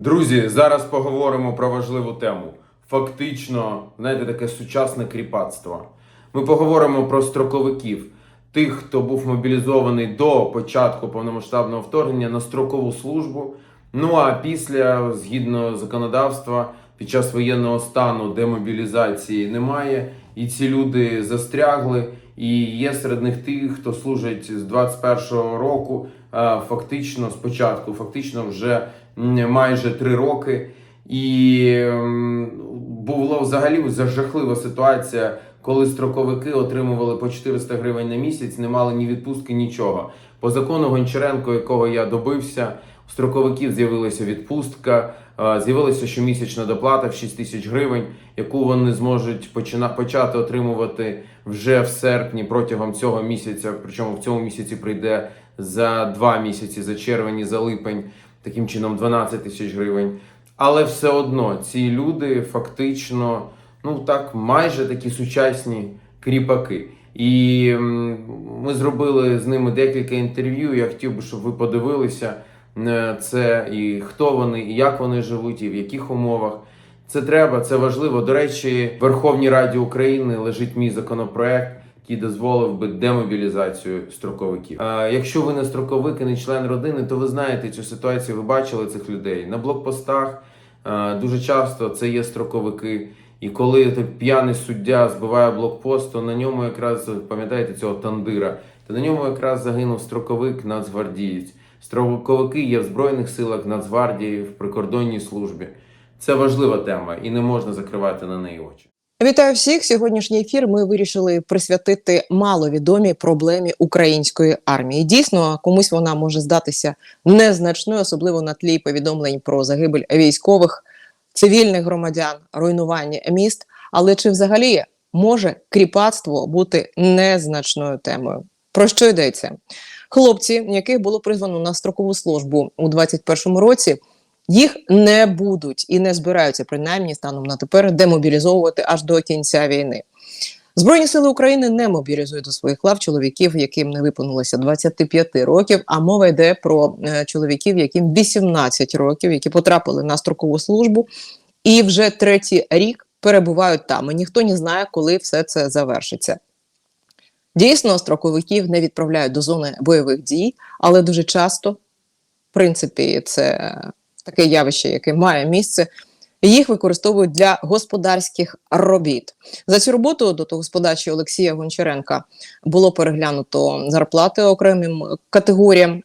Друзі, зараз поговоримо про важливу тему. Фактично, знаєте, таке сучасне кріпацтво. Ми поговоримо про строковиків, тих, хто був мобілізований до початку повномасштабного вторгнення на строкову службу. Ну а після, згідно законодавства, під час воєнного стану демобілізації немає, і ці люди застрягли. І є серед них тих, хто служить з 21-го року, фактично спочатку, фактично вже майже три роки. І була взагалі жахлива ситуація, коли строковики отримували по 400 гривень на місяць, не мали ні відпустки, нічого. По закону Гончаренко, якого я добився, у строковиків з'явилася відпустка, е, з'явилася щомісячна доплата в 6 тисяч гривень, яку вони зможуть почати отримувати вже в серпні протягом цього місяця. Причому в цьому місяці прийде за два місяці, за червень і за липень, таким чином 12 тисяч гривень. Але все одно ці люди фактично, ну так, майже такі сучасні кріпаки. І ми зробили з ними декілька інтерв'ю. Я хотів би, щоб ви подивилися е, це і хто вони, і як вони живуть, і в яких умовах. Це треба, це важливо. До речі, в Верховній Раді України лежить мій законопроект, який дозволив би демобілізацію строковиків. А якщо ви не строковик і не член родини, то ви знаєте цю ситуацію. Ви бачили цих людей на блокпостах. Дуже часто це є строковики. І коли п'яний суддя збиває блокпост, то на ньому якраз пам'ятаєте цього тандира, то на ньому якраз загинув строковик нацгвардієць. Строковики є в Збройних силах Нацгвардії, в прикордонній службі. Це важлива тема, і не можна закривати на неї очі. Вітаю всіх! Сьогоднішній ефір ми вирішили присвятити маловідомій проблемі української армії. Дійсно, комусь вона може здатися незначною, особливо на тлі повідомлень про загибель військових, цивільних громадян, руйнування міст. Але чи взагалі може кріпацтво бути незначною темою? Про що йдеться? Хлопці, яких було призвано на строкову службу у 2021 році, їх не будуть і не збираються принаймні станом на тепер демобілізовувати аж до кінця війни. Збройні сили України не мобілізують до своїх лав чоловіків, яким не виповнилося 25 років. А мова йде про е, чоловіків, яким 18 років, які потрапили на строкову службу, і вже третій рік перебувають там. І ніхто не знає, коли все це завершиться. Дійсно, строковиків не відправляють до зони бойових дій, але дуже часто, в принципі, це таке явище, яке має місце. Їх використовують для господарських робіт. За цю роботу до того господарчого Олексія Гончаренка було переглянуто зарплати окремим категоріям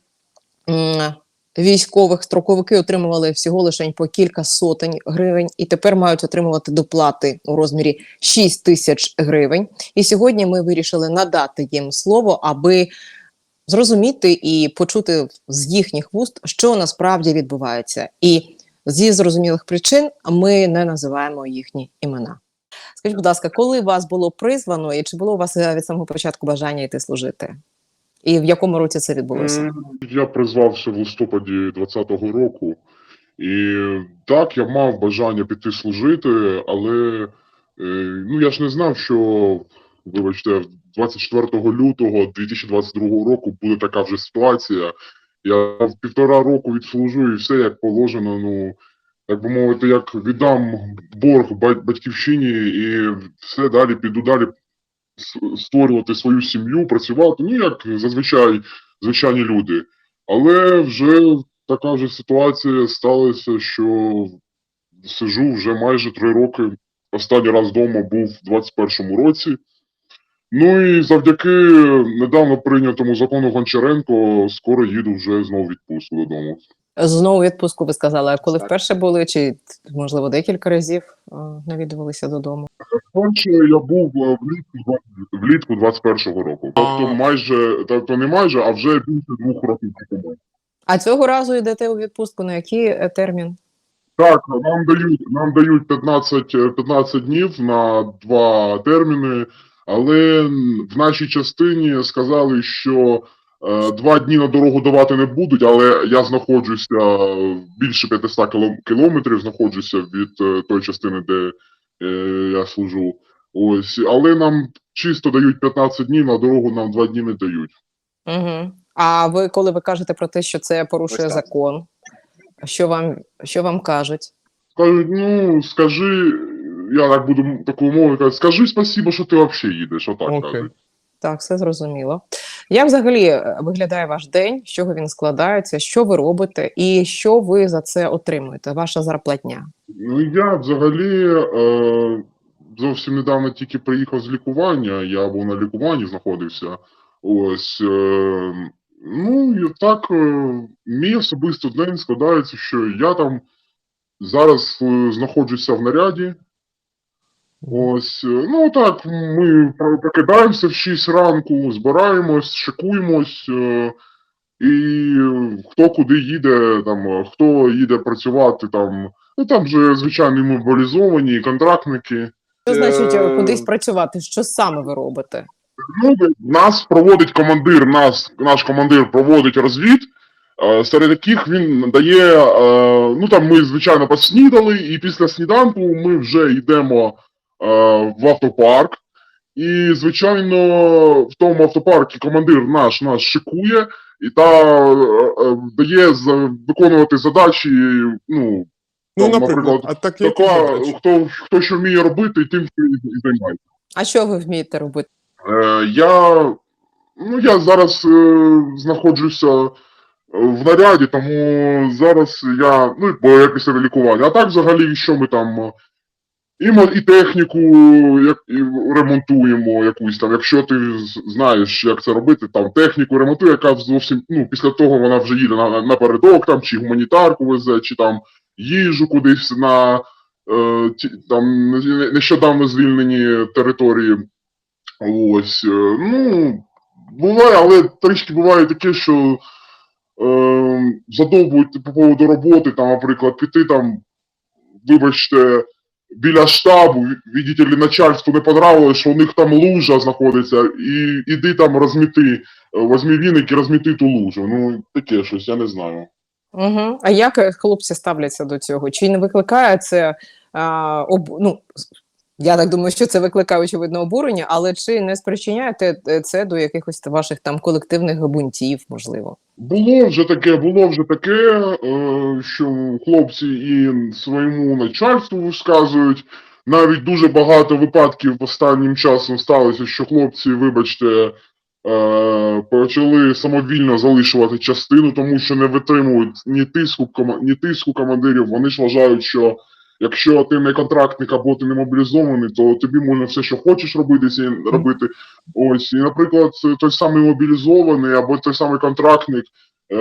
військових. Строковики отримували всього лише по кілька сотень гривень, і тепер мають отримувати доплати у розмірі 6 тисяч гривень. І сьогодні ми вирішили надати їм слово, аби зрозуміти і почути з їхніх вуст, що насправді відбувається. І зі зрозумілих причин ми не називаємо їхні імена. Скажіть, будь ласка, коли вас було призвано, і чи було у вас е, від самого початку бажання йти служити? І в якому році це відбулося? Я призвався в листопаді 2020 року, і так, я мав бажання піти служити, але е, ну я ж не знав, що, вибачте, 24 лютого 2022 року буде така вже ситуація. Я в півтора року відслужу і все як положено. Ну так би мовити, як віддам борг бать- батьківщині і все далі піду далі створювати свою сім'ю, працювати, ну як зазвичай звичайні люди. Але вже така вже ситуація сталася, що сижу вже майже три роки. Останній раз вдома був в 21-му році. Ну і завдяки недавно прийнятому закону Гончаренко скоро їду вже знову відпустку додому. Знову відпустку ви сказали, а коли Так. вперше були, чи можливо декілька разів е, навідувалися додому? Конче я був е, влітку, влітку 21-го року. Тобто майже, тобто не майже, а вже більше двох років тому. А цього разу йдете у відпустку на який е, термін? Так, нам дають, нам дають 15, е, 15 днів на два терміни, але в нашій частині сказали, що е, два дні на дорогу давати не будуть, але я знаходжуся більше 500 кілометрів, знаходжуся від е, тої частини, де е, я служу. Ось, але нам чисто дають 15 днів, на дорогу нам два дні не дають. Угу. А ви коли ви кажете про те, що це порушує закон, Що вам, що вам кажуть? Кажуть, ну, скажи, я так буду такою мовою казати, скажи спасибо, що ти взагалі їдеш, отак Окей. кажуть. Так, все зрозуміло. Як взагалі е, виглядає ваш день? З чого він складається? Що ви робите, і що ви за це отримуєте? Ваша зарплатня? Ну, я взагалі е, зовсім недавно тільки приїхав з лікування, я був на лікуванні, знаходився. Ось, е, ну, і так, е, мій особисто день складається, що я там зараз е, знаходжуся в наряді. Ось, е, ну так, ми прокидаємося в 6 ранку, збираємось, шикуємось, е, і хто куди їде, там, хто їде працювати там. Ну там же, звичайно, мобілізовані, контрактники. Що значить е, кудись працювати? Що саме ви робите? Ну, нас проводить командир, нас, наш командир проводить розвід, серед яких він дає, ну там ми, звичайно, поснідали, і після сніданку ми вже йдемо в автопарк. І, звичайно, в тому автопарку командир наш нас шикує і та е, е, дає за- виконувати задачі, ну, Ну, Там, наприклад, наприклад, а так така, хто, хто що вміє робити, тим і, і займається. А що ви вмієте робити? Е, я, ну, я зараз е, знаходжуся е, в наряді, тому зараз я, ну, бо я після лікування. А так взагалі, що ми там е, і, і техніку як, і ремонтуємо якусь там, якщо ти знаєш, як це робити, там техніку ремонтує, яка зовсім, ну, після того вона вже їде на, на- напередок, там, чи гуманітарку везе, чи там їжу кудись на е, ті, там нещодавно звільнені території. Ось, е, ну, буває, але трішки буває таке, що е, задовбують по поводу роботи, там, наприклад, піти там, вибачте, біля штабу, видите ли, начальству не понравилось, що у них там лужа знаходиться, і іди там розміти, е, возьми віник і розміти ту лужу. Ну, таке щось, я не знаю. Угу. А як е, хлопці ставляться до цього? Чи не викликає це а, об... ну, я так думаю, що це викликає очевидно обурення, але чи не спричиняє те- е, це до якихось ваших там колективних бунтів, можливо? Було вже таке, було вже таке, е, що хлопці і своєму начальству висказують. Навіть дуже багато випадків останнім часом сталося, що хлопці, вибачте, е, почали самовільно залишувати частину, тому що не витримують ні тиску, ні тиску командирів. Вони ж вважають, що якщо ти не контрактник або ти не мобілізований, то тобі можна все, що хочеш робити, робити. Ось, і, наприклад, той самий мобілізований або той самий контрактник, е,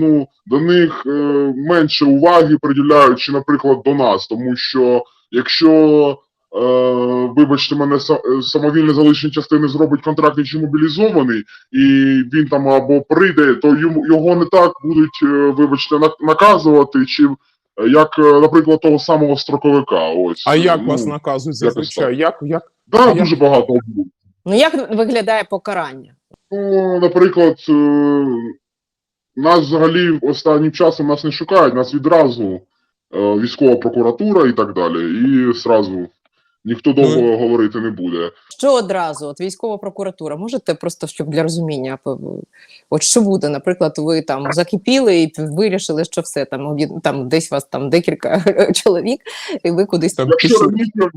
ну, до них е, менше уваги приділяють, чи, наприклад, до нас, тому що якщо, е, вибачте мене, са- самовільне залишення частини зробить контрактник чи мобілізований, і він там або прийде, то йому його не так будуть, е, вибачте, наказувати, чи як, е, наприклад, того самого строковика. Ось А як ну, вас наказують зазвичай? Як, як? Да, як- дуже багато було. Ну як виглядає покарання? Ну, наприклад, е, нас взагалі останнім часом нас не шукають, нас відразу е, військова прокуратура і так далі. І зразу ніхто довго Ну, говорити не буде. Що одразу? От військова прокуратура, можете просто щоб для розуміння, от що буде, наприклад, ви там закипіли і вирішили, що все там там десь вас там декілька чоловік, і ви кудись Так, Якщо раніше е,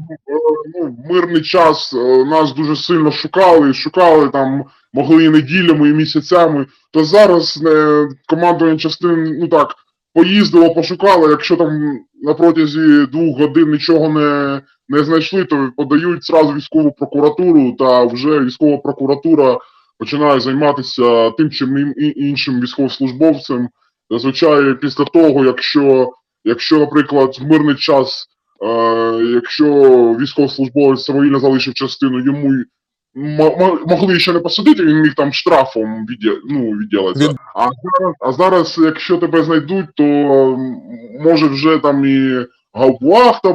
ну, мирний час е, нас дуже сильно шукали, шукали там, могли і неділями, і місяцями, то зараз е, командування частин, ну так, поїздило, пошукало, якщо там на протязі двох годин нічого не, не знайшли, то подають зразу військову прокуратуру, та вже військова прокуратура починає займатися тим чим ін- іншим військовослужбовцем. Зазвичай після того, якщо, якщо, наприклад, в мирний час Е, якщо військовослужбовець самовільно залишив частину, йому могли ще не посадити, він міг там штрафом віддя... ну, відділитися. Від- А зараз, а зараз, якщо тебе знайдуть, то може вже там і гауптвахта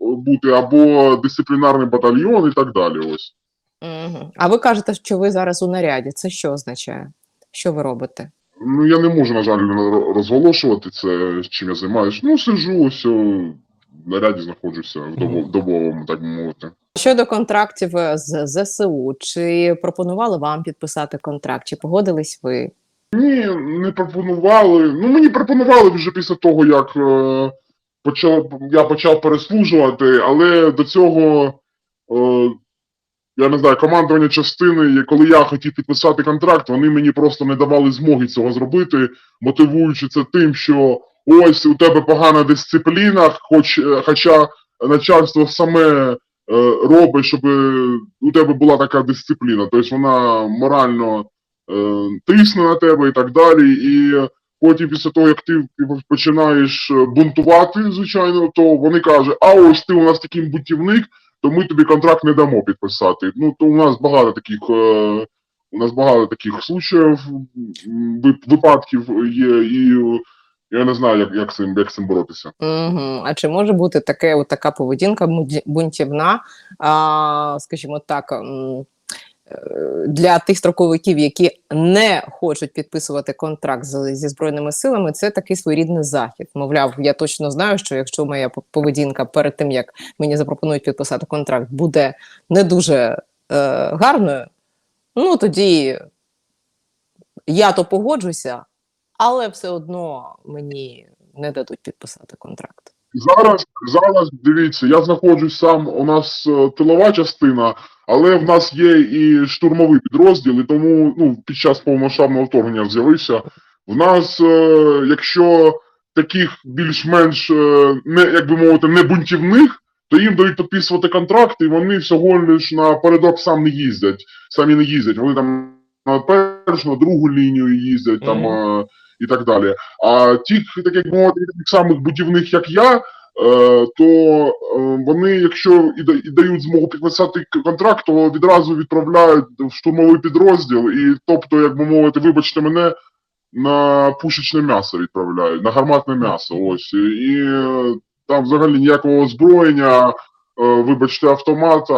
бути, або дисциплінарний батальйон і так далі. Ось. Угу. А ви кажете, що ви зараз у наряді. Це що означає? Що ви робите? Ну, я не можу, на жаль, розголошувати це, чим я займаюся. Ну, сиджу, ось наряді знаходжуся в добо- в добовому, так би мовити. Щодо контрактів е, з ЗСУ, чи пропонували вам підписати контракт, чи погодились ви? Ні, не пропонували. Ну, мені пропонували вже після того, як е, почав, я почав переслужувати, але до цього, е, я не знаю, командування частини, коли я хотів підписати контракт, вони мені просто не давали змоги цього зробити, мотивуючи це тим, що ось у тебе погана дисципліна, хоч, е, хоча начальство саме е, робить, щоб е, у тебе була така дисципліна. Тобто вона морально тисне на тебе і так далі. І потім, після того, як ти починаєш бунтувати, звичайно, то вони кажуть, а ось ти у нас такий бунтівник, то ми тобі контракт не дамо підписати. Ну, то у нас багато таких. У нас багато таких случаїв, випадків є, і я не знаю, як, як, цим, як цим боротися. Угу. А чи може бути таке, от така поведінка бунтівна, а, скажімо так, е, для тих строковиків, які не хочуть підписувати контракт зі збройними силами, це такий своєрідний захід. Мовляв, я точно знаю, що якщо моя поведінка перед тим, як мені запропонують підписати контракт, буде не дуже е, гарною, ну тоді я то погоджуся, але все одно мені не дадуть підписати контракт. Зараз, зараз дивіться, я знаходжусь сам. У нас е, тилова частина, але в нас є і штурмовий підрозділ, і тому ну, під час повномасштабного вторгнення з'явився. В нас, е, якщо таких більш-менш, е, не як би мовити, не бунтівних, то їм дають підписувати контракти, і вони всього лиш на передок сам не їздять. Самі не їздять. Вони там на першу, на другу лінію їздять там Мгм. е, і так далі. А тих, так як мовити, таких самих будівних, як я, е, то е, вони, якщо і, дають змогу підписати контракт, то відразу відправляють в штурмовий підрозділ, і тобто, як би мовити, вибачте мене. На пушечне м'ясо відправляють, на гарматне м'ясо. Ось і е, там взагалі ніякого озброєння, вибачте, автомат,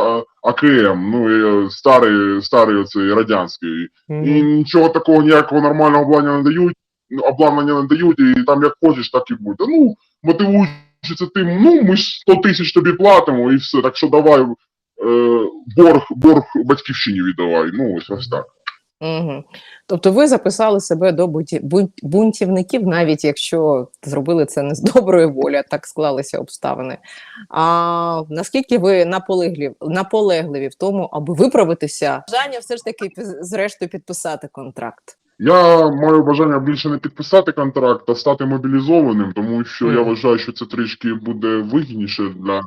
АКМ, ну і старий, старий оцей радянський. І нічого такого ніякого нормального обладнання не дають, обладнання не дають, і там як хочеш, так і буде. Ну, мотивуючи це тим, ну ми ж 100 тисяч тобі платимо, і все. Так що давай е, борг, борг батьківщині віддавай. Ну, ось ось так. Угу. Тобто ви записали себе до бунтівників, навіть якщо зробили це не з доброї волі, а так склалися обставини. А наскільки ви наполегливі, наполегливі в тому, аби виправитися, бажання все ж таки зрештою підписати контракт? Я маю бажання більше не підписати контракт, а стати мобілізованим, тому що я Мгм. вважаю, що це трішки буде вигідніше для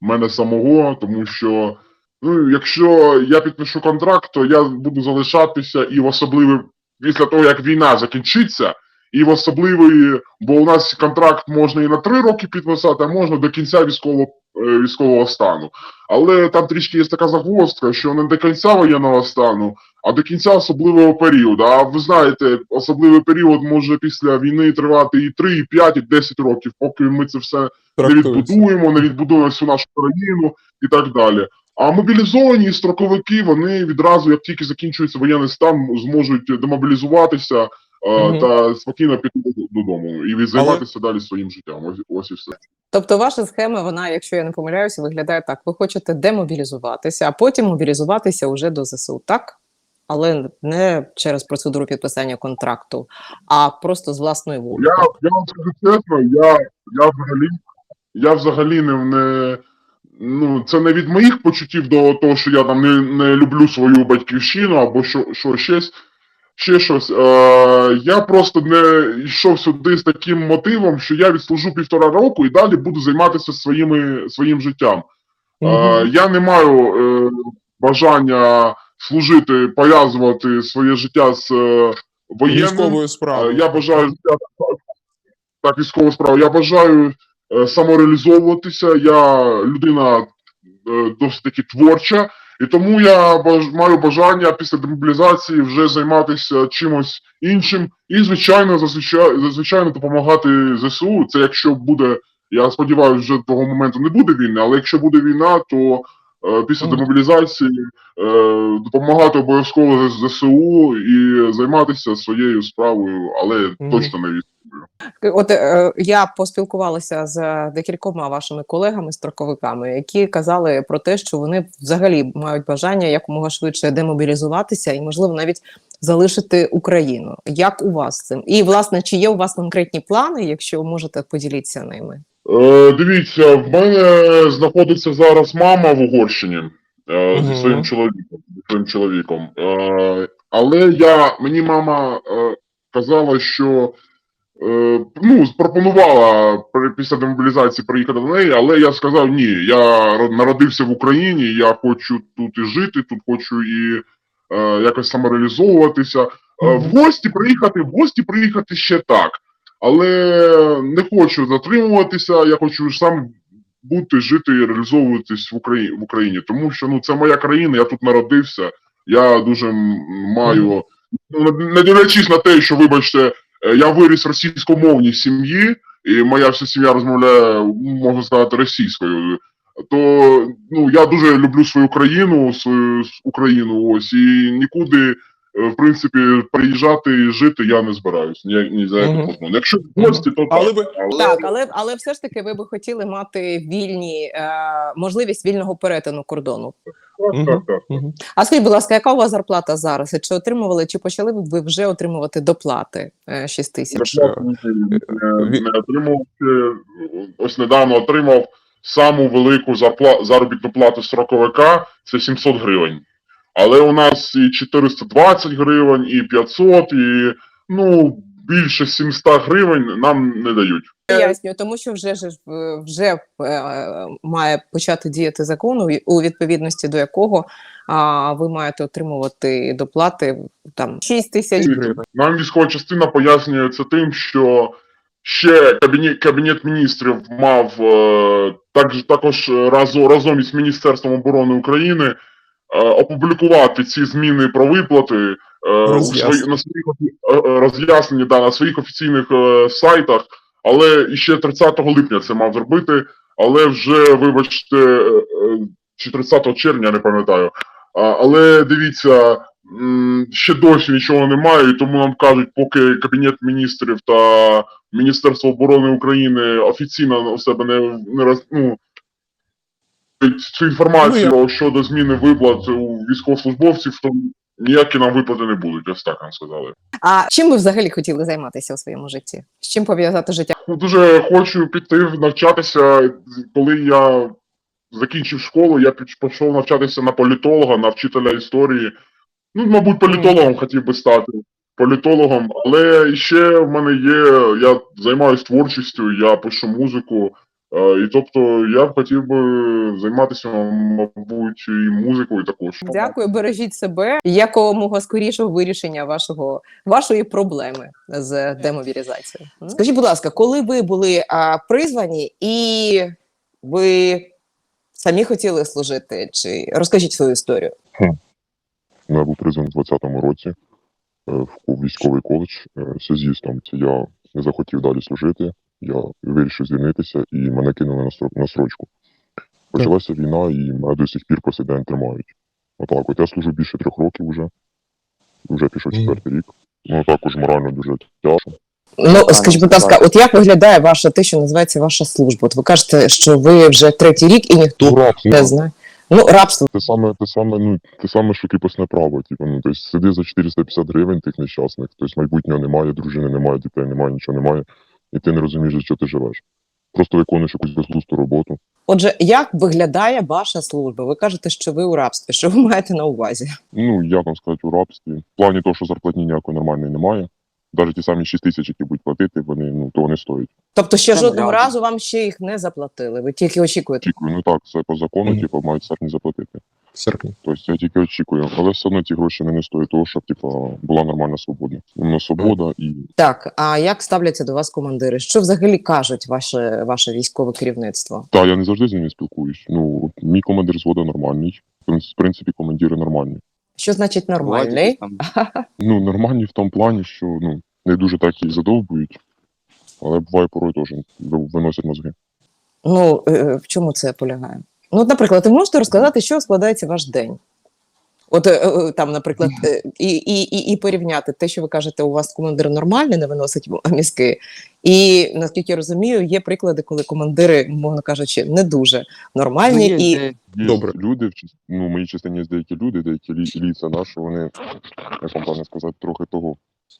мене самого, тому що ну, якщо я підпишу контракт, то я буду залишатися і в особливий після того, як війна закінчиться, і в особливий, бо у нас контракт можна і на три роки підписати, а можна до кінця військового, е, військового стану. Але там трішки є така загвоздка, що не до кінця воєнного стану, а до кінця особливого періоду. А ви знаєте, особливий період може після війни тривати і 3, і 5, і 10 років, поки ми це все не відбудуємо, не відбудуємо всю нашу країну і так далі. А мобілізовані строковики вони відразу, як тільки закінчується воєнний стан, зможуть демобілізуватися Мгм. та спокійно піти додому і займатися далі своїм життям. Ось, ось і все. Тобто, ваша схема, вона, якщо я не помиляюся, виглядає так: ви хочете демобілізуватися, а потім мобілізуватися вже до ЗСУ, так? Але не через процедуру підписання контракту, а просто з власної волі. Я, я вам скажу чесно, я, я взагалі, я взагалі не, не ну, це не від моїх почуттів до того, що я там не, не люблю свою батьківщину або що, що щось. Ще щось. Е, я просто не йшов сюди з таким мотивом, що я відслужу півтора року і далі буду займатися своїми, своїм життям. Е, я не маю е, бажання служити, пов'язувати своє життя з е, воєнним. Військовою Е, справою. Я бажаю життя так, військову справу. Я бажаю е, самореалізовуватися. Я людина е, досить таки творча, і тому я маю бажання після демобілізації вже займатися чимось іншим. І, звичайно, зазвичай, зазвичайно допомагати ЗСУ. Це якщо буде, я сподіваюся, вже того моменту не буде війни, але якщо буде війна, то е, після демобілізації е, допомагати обов'язково ЗСУ і займатися своєю справою, але Мгм. точно не, військ- От е, я поспілкувалася з декількома вашими колегами-строковиками, які казали про те, що вони взагалі мають бажання якомога швидше демобілізуватися і, можливо, навіть залишити Україну. Як у вас з цим? І власне, чи є у вас конкретні плани, якщо можете поділитися ними? Е, дивіться, в мене знаходиться зараз мама в Угорщині е, зі своїм чоловіком. Зі своїм чоловіком. Е, але я, мені мама е, казала, що е, ну, пропонувала після демобілізації приїхати до неї, але я сказав ні. Я народився в Україні, я хочу тут і жити, тут хочу і е, якось самореалізовуватися. Е, в гості приїхати, в гості приїхати ще так. Але не хочу затримуватися, я хочу сам бути, жити і реалізовуватись в Україні, в Україні. Тому що ну, це моя країна, я тут народився. Я дуже маю, ну, не- дивлячись на те, що, вибачте, е, я виріс в російськомовній сім'ї, і моя вся сім'я розмовляє, можна сказати, російською. То ну, я дуже люблю свою країну, свою Україну, ось, і нікуди е, в принципі, приїжджати і жити я не збираюсь. Ні, ні за Мгм. можливо. Якщо в гості, то Але так. ви- Але- Так, але але все ж таки ви би хотіли мати вільні е, можливість вільного перетину кордону. Так, так, так. А скажіть, будь ласка, яка у вас зарплата зараз? Чи отримували, чи почали ви вже отримувати доплати е, 6 тисяч? Не, отримав. Ось недавно отримав саму велику зарпла... заробітну плату строковика це 700 гривень. Але у нас і 420 гривень, і 500, і ну більше 700 гривень нам не дають. Пояснюю, тому що вже ж е, вже е, має почати діяти закон, у- відповідності до якого а, ви маєте отримувати доплати там 6 тисяч Гривень. Нам військова частина пояснює це тим, що ще кабінет, кабінет міністрів мав е, так, також разом, разом із Міністерством оборони України опублікувати ці зміни про виплати у Роз'яснення. свої, на своїх роз'яснення да, на своїх офіційних сайтах, але іще 30 липня це мав зробити. Але вже, вибачте, е, е, чи 30 червня, не пам'ятаю. Але дивіться, ще досі нічого немає, і тому нам кажуть, поки Кабінет міністрів та Міністерство оборони України офіційно у себе не, не роз, ну, цю інформацію щодо зміни виплат у військовослужбовців, то ніякі нам виплати не будуть, ось так нам сказали. А чим ви взагалі хотіли займатися у своєму житті? З чим пов'язати життя? Ну, Дуже хочу піти навчатися. Коли я закінчив школу, я піш- пішов навчатися на політолога, на вчителя історії. Ну, мабуть, політологом хотів би стати. Політологом, але ще в мене є. Я займаюся творчістю, я пишу музику. І тобто я б хотів би займатися, мабуть, і музикою також. Дякую, бережіть себе якомога скорішого вирішення вашого вашої проблеми з демобілізацією. Скажіть, будь ласка, коли ви були а, призвані і ви самі хотіли служити? Чи розкажіть свою історію? Ну, Я був призваний у 20-му році е, в військовий коледж е, связістом. Це я не захотів далі служити. Я вирішив звільнитися і мене кинули на строк на строчку. Почалася війна, і мене до сих пір по сей день тримають. Отак, от я служу більше трьох років вже. Вже пішов четвертий рік. Ну також морально дуже тяжко. Ну скажіть, будь ласка, от як виглядає ваша те, що називається ваша служба? От ви кажете, що ви вже третій рік і ніхто Ну, рабство. не знає. Ну, рабство. Те саме, те саме, ну, те саме, що кріпосне право. Типу, ну, тобто сиди за 450 гривень тих нещасних, тобто майбутнього немає, дружини немає, дітей немає, нічого немає, і ти не розумієш, за що ти живеш. Просто виконуєш якусь безглузду роботу. Отже, як виглядає ваша служба? Ви кажете, що ви у рабстві. Що ви маєте на увазі? Ну, як вам сказати, у рабстві. В плані того, що зарплатні ніякої нормальної немає. Навіть ті самі 6 тисяч, які будуть платити, вони ну, того не стоять. Тобто, ще Там жодного реально. разу вам ще їх не заплатили. Ви тільки очікуєте. Очікую, ну так, це по закону, Мгм. типу, мають серпні заплатити. В серпні. Тобто я тільки очікую, але все одно ті гроші не стоять того, щоб типу, була нормальна свобода. Іменно свобода і Так, а як ставляться до вас командири? Що взагалі кажуть ваше, ваше військове керівництво? Так, я не завжди з ними спілкуюсь. Ну, мій командир зводу нормальний. В принципі- командири нормальні. Що значить нормальний? Ну, нормальні в тому плані, що ну, не дуже так і задовбують, але буває порой теж виносять мозги. Ну е, в чому це полягає? Ну, от, наприклад, ви можете розказати, що складається ваш день? От е, е, там, наприклад, е, і, і, і, і порівняти те, що ви кажете, у вас командир нормальний, не виносить мізки. І наскільки я розумію, є приклади, коли командири, мовно кажучи, не дуже нормальні і Є Добре. люди, в ну, в моїй частині є деякі люди, деякі лі- ліца наші, вони, як вам правильно сказати, трохи того.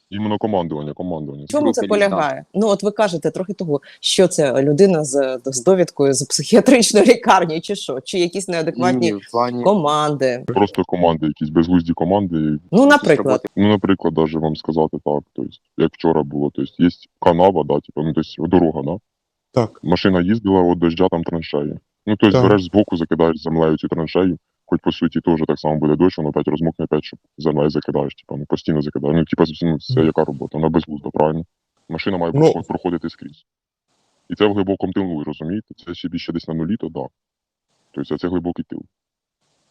Іменно командування, командування. В чому це полягає? Ну, от ви кажете трохи того, що це людина з, з довідкою з психіатричної лікарні, чи що, чи якісь неадекватні Ні, плані команди. Просто команди, якісь безглузді команди. Ну, наприклад, Ну, наприклад, даже вам сказати так, тобто, як вчора було, тобто, є канава, да, типу, ну, тобто, дорога, да? так. Машина їздила, от дождя там траншеї. Ну, тобто, Так. береш збоку, закидаєш землею цю траншею, хоч по суті теж так само буде дощ, воно опять розмокне, опять, щоб землею закидаєш, типу, ну, постійно закидаєш. Ну, типу, ну, це яка робота? Вона безглузда, правильно? Машина має Ну. проходити скрізь. І це в глибокому тилу, розумієте? Це ще більше десь на нулі, то да. Тобто, це глибокий тил.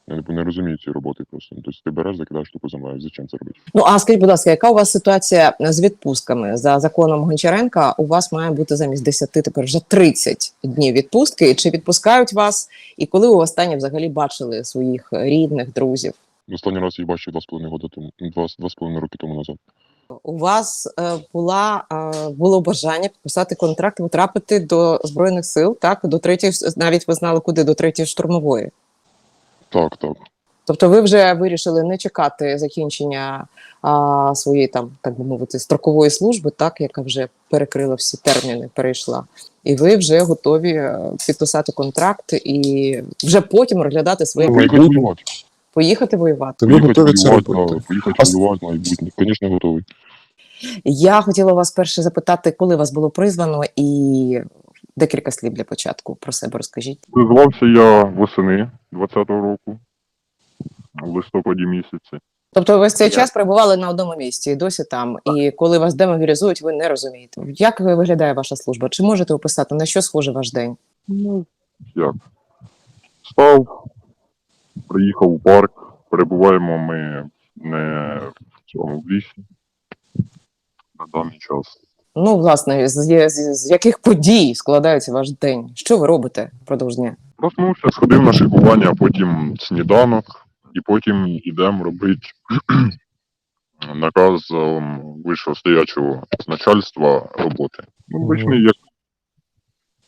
Я не, не розумію цієї роботи просто. Ну, Тобто ти береш, закидаєш тупо землею. Зачем це робити? ну а скажіть, будь ласка, яка у вас ситуація з відпустками за законом Гончаренка? У вас має бути замість 10, тепер вже 30 днів відпустки. Чи відпускають вас? І коли ви останнє взагалі бачили своїх рідних, друзів? Останній раз їх бачив два з половиною года тому, два, два з половиною роки тому назад. У вас е, була е, було бажання підписати контракт, потрапити до збройних сил, так до третьої, навіть ви знали, куди до третьої штурмової. Так, так. Тобто, ви вже вирішили не чекати закінчення а, своєї там, так би мовити, строкової служби, так яка вже перекрила всі терміни, перейшла, і ви вже готові е, підписати контракт і вже потім розглядати своє Поїхати воювати. поїхати воювати. Ви Поїхати готові це воювати, робити? поїхати А воювати, майбутнє. Звісно, готовий. Я хотіла вас перше запитати, коли вас було призвано, і декілька слів для початку про себе розкажіть. Призвався я восени 20-го року, в листопаді місяці. Тобто, весь цей час перебували на одному місці, і досі там. І коли вас демобілізують, ви не розумієте. Як виглядає ваша служба? Чи можете описати на що схожий ваш день? Ну, як? Став, приїхав у парк, перебуваємо ми не в цьому в лісі на даний час. Ну, власне, з, з, з яких подій складається ваш день? Що ви робите впродовж дня? Проснувся, сходив на шикування, а потім сніданок, і потім йдемо робити наказ ем, вищого стоячого начальства роботи. Ну, обичний, як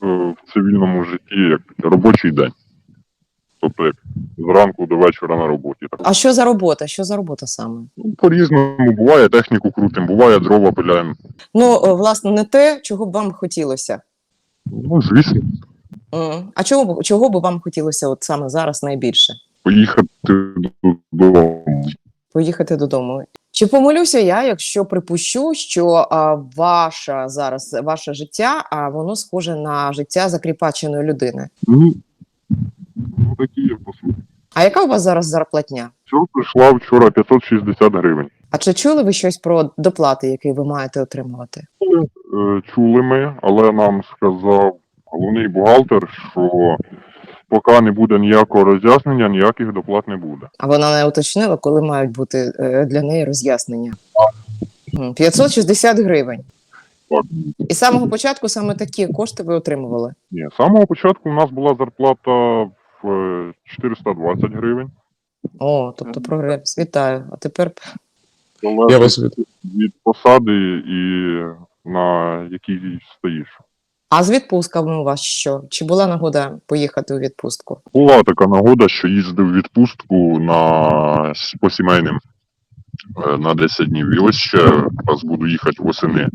в цивільному житті, як робочий день. Тобто як зранку до вечора на роботі. Так. А що за робота? Що за робота саме? Ну, по-різному буває техніку крутим, буває дрова пиляємо. Ну, е, власне, не те, чого б вам хотілося. Ну, звісно, М. А чого б чого б вам хотілося от саме зараз найбільше? поїхати додому. Поїхати додому. Чи помилюся я, якщо припущу, що а, ваша зараз ваше життя, а воно схоже на життя закріпаченої людини? Ну, ну такі є по суті. А яка у вас зараз зарплатня? Все прийшла вчора 560 гривень. А чи чули ви щось про доплати, які ви маєте отримувати? Е, чули ми, але нам сказав головний бухгалтер, що поки не буде ніякого роз'яснення, ніяких доплат не буде. А вона не уточнила, коли мають бути е, для неї роз'яснення. М, 560 гривень. Так. І з самого початку саме такі кошти ви отримували. Ні, з самого початку у нас була зарплата 420 гривень. О, тобто прогрес. Вітаю. А тепер Я вас від... від посади і на якій стоїш. а з відпустками у вас що? Чи була нагода поїхати у відпустку? Була така нагода, що їздив в відпустку на по сімейним е, на 10 днів. І ось ще раз буду їхати восени.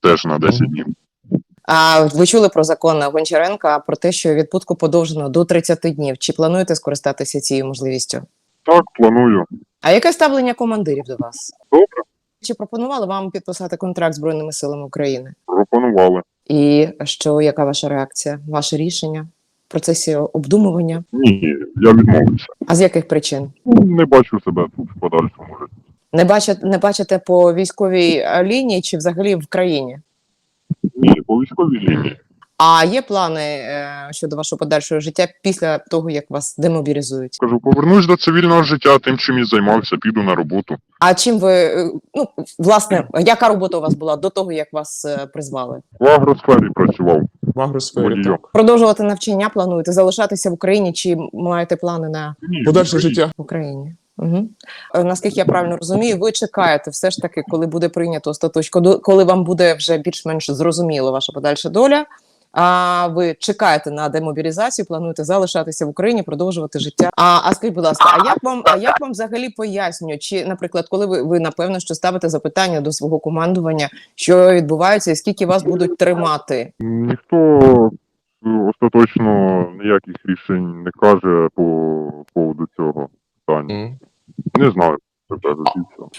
Теж на 10 днів. А ви чули про закон Гончаренка про те, що відпустку подовжено до 30 днів? Чи плануєте скористатися цією можливістю? Так, планую. А яке ставлення командирів до вас? Добре, Чи пропонували вам підписати контракт з Збройними силами України? пропонували. І що, яка ваша реакція? Ваше рішення в процесі обдумування? Ні, я відмовився. А з яких причин? Ну, Не бачу себе тут в подальшому. житті. Не бачите, не бачите по військовій е, лінії чи взагалі в країні? По військовій лінії. А є плани е, щодо вашого подальшого життя після того, як вас демобілізують? Кажу, повернусь до цивільного життя, тим, чим і займався, піду на роботу. А чим ви е, ну власне, яка робота у вас була до того, як вас е, призвали? В агросфері працював в агросфері. Так. Продовжувати навчання плануєте залишатися в Україні чи маєте плани на Ні, Подальше в Україні. Угу. Наскільки я правильно розумію, ви чекаєте все ж таки, коли буде прийнято остаточно, коли- коли вам буде вже більш-менш зрозуміло ваша подальша доля. А ви чекаєте на демобілізацію, плануєте залишатися в Україні, продовжувати життя. А, а скажіть, будь ласка, а як вам а як вам взагалі пояснюють? Чи, наприклад, коли ви, ви напевно що ставите запитання до свого командування, що відбувається, і скільки вас будуть тримати? Ніхто е, остаточно ніяких рішень не каже по поводу цього питання. Не знаю.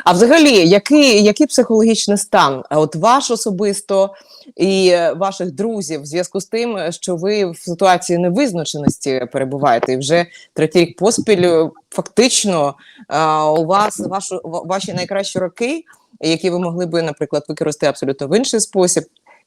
А взагалі, який, який психологічний стан? А От ваш особисто і ваших друзів в зв'язку з тим, що ви в ситуації невизначеності перебуваєте, і вже третій рік поспіль фактично у вас вашу ваші найкращі роки, які ви могли би, наприклад, використати абсолютно в інший спосіб.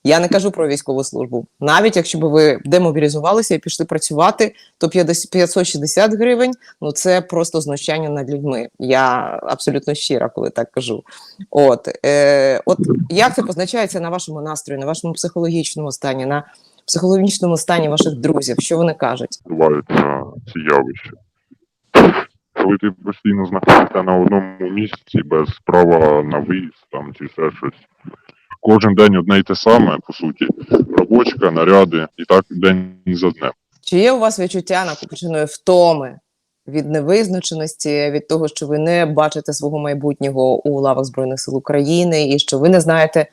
Я не кажу про військову службу. Навіть якщо б ви демобілізувалися і пішли працювати, то 50 560 гривень ну це просто знущання над людьми. Я абсолютно щира, коли так кажу. От, е, от як це позначається на вашому настрої, на вашому психологічному стані, на психологічному стані ваших друзів? Що вони кажуть? на ці явища. Коли ти постійно знаходишся на одному місці без права на виїзд там чи ще щось. Кожен день одне й те саме, по суті. Робочка, наряди, і так день за днем. Чи є у вас відчуття накопиченої втоми від невизначеності, від того, що ви не бачите свого майбутнього у лавах Збройних сил України, і що ви не знаєте,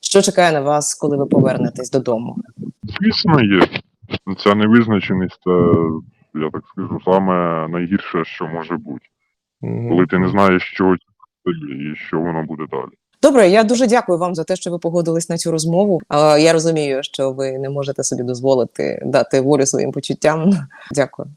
що чекає на вас, коли ви повернетесь додому? Звісно, є. Ця невизначеність, це, я так скажу, саме найгірше, що може бути. Коли ти не знаєш, що тобі і що воно буде далі. Добре, я дуже дякую вам за те, що ви погодились на цю розмову. Я розумію, що ви не можете собі дозволити дати волю своїм почуттям. Дякую.